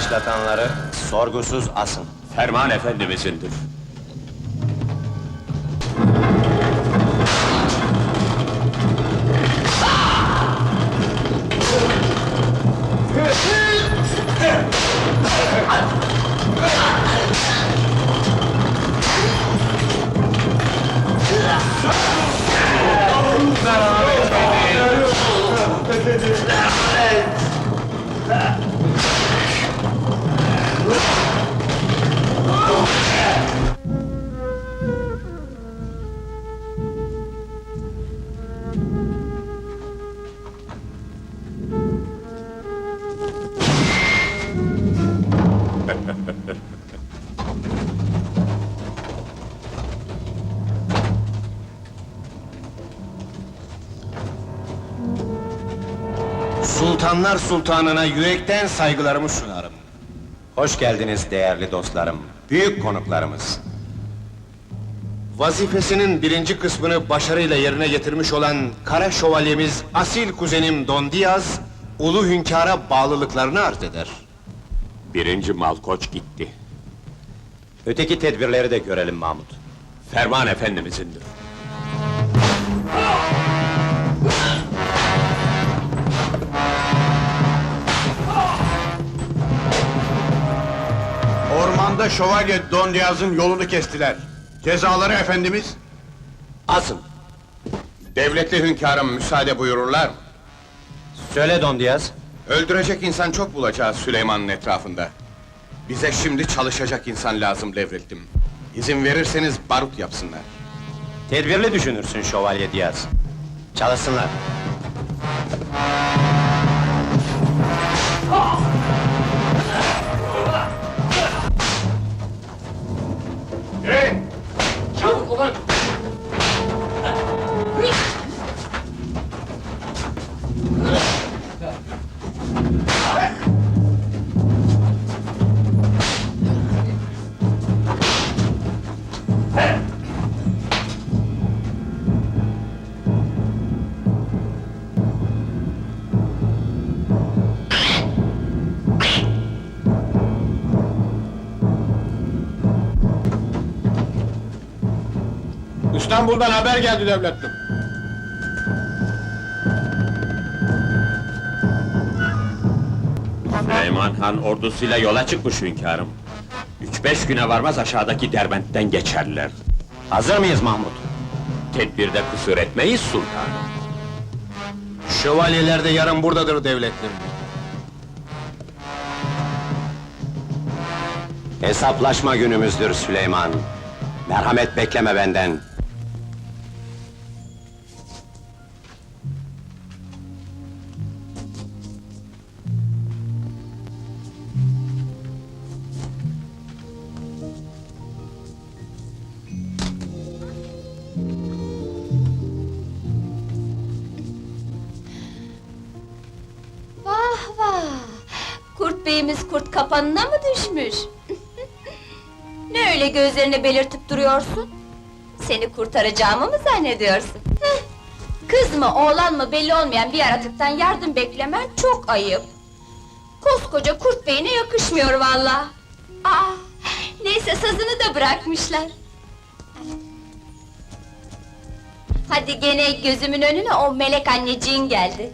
Bizi yavaşlatanları sorgusuz asın. Ferman efendimizindir. Sultanlar Sultanına yürekten saygılarımı sunarım. Hoş geldiniz değerli dostlarım, büyük konuklarımız. Vazifesinin birinci kısmını başarıyla yerine getirmiş olan Kara Şövalyemiz asil kuzenim Don Diaz, ulu hünkâra bağlılıklarını arz eder. Birinci Malkoç gitti. Öteki tedbirleri de görelim Mahmut. Ferman efendimizindir. Ormanda şövalye Don Diaz'ın yolunu kestiler. Cezaları efendimiz? Asın! Devletli hünkârım müsaade buyururlar mı? Söyle Don Diaz. Öldürecek insan çok bulacağız Süleyman'ın etrafında. Bize şimdi çalışacak insan lazım devletlim. İzin verirseniz barut yapsınlar. Tedbirli düşünürsün Şövalye Diaz. Çalışsınlar. İstanbul'dan haber geldi devletlim. Süleyman Han ordusuyla yola çıkmış hünkârım. Üç beş güne varmaz aşağıdaki Derbent'ten geçerler. Hazır mıyız Mahmut? Tedbirde kusur etmeyiz sultanım. Şövalyeler de yarın buradadır devletlim. Hesaplaşma günümüzdür Süleyman. Merhamet bekleme benden. Beyimiz kurt kapanına mı düşmüş? ne öyle gözlerini belirtip duruyorsun? Seni kurtaracağımı mı zannediyorsun? Kız mı oğlan mı belli olmayan bir yaratıktan yardım beklemen çok ayıp. Koskoca kurt beyine yakışmıyor vallahi. Aa, neyse sazını da bırakmışlar. Hadi gene gözümün önüne o melek anneciğin geldi.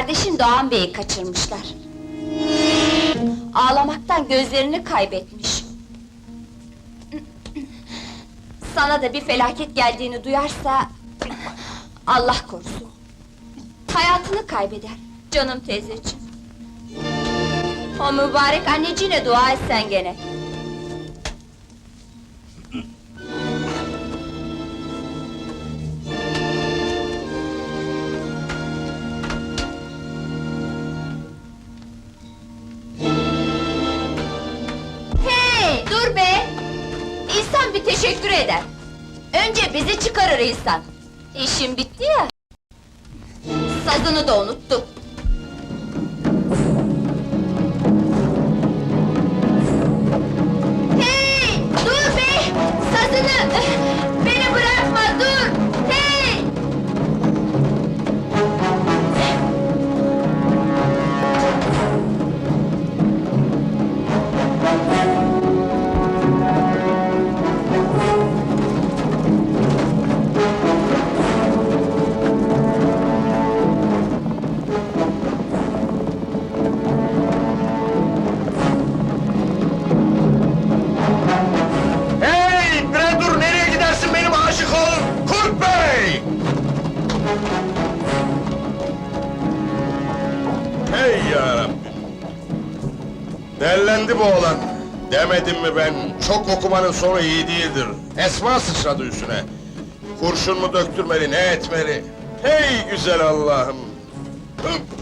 Kardeşin Doğan Bey'i kaçırmışlar. Ağlamaktan gözlerini kaybetmiş. Sana da bir felaket geldiğini duyarsa... Allah korusun. Hayatını kaybeder, canım teyzeciğim. O mübarek anneciğine dua et sen gene. Teşekkür eder. Önce bizi çıkarır insan. İşim bitti ya. Sazını da unuttum. Dellendi bu oğlan! Demedim mi ben, çok okumanın sonu iyi değildir. Esma sıçradı üstüne. Kurşun mu döktürmeli, ne etmeli? Hey güzel Allah'ım! Hıp!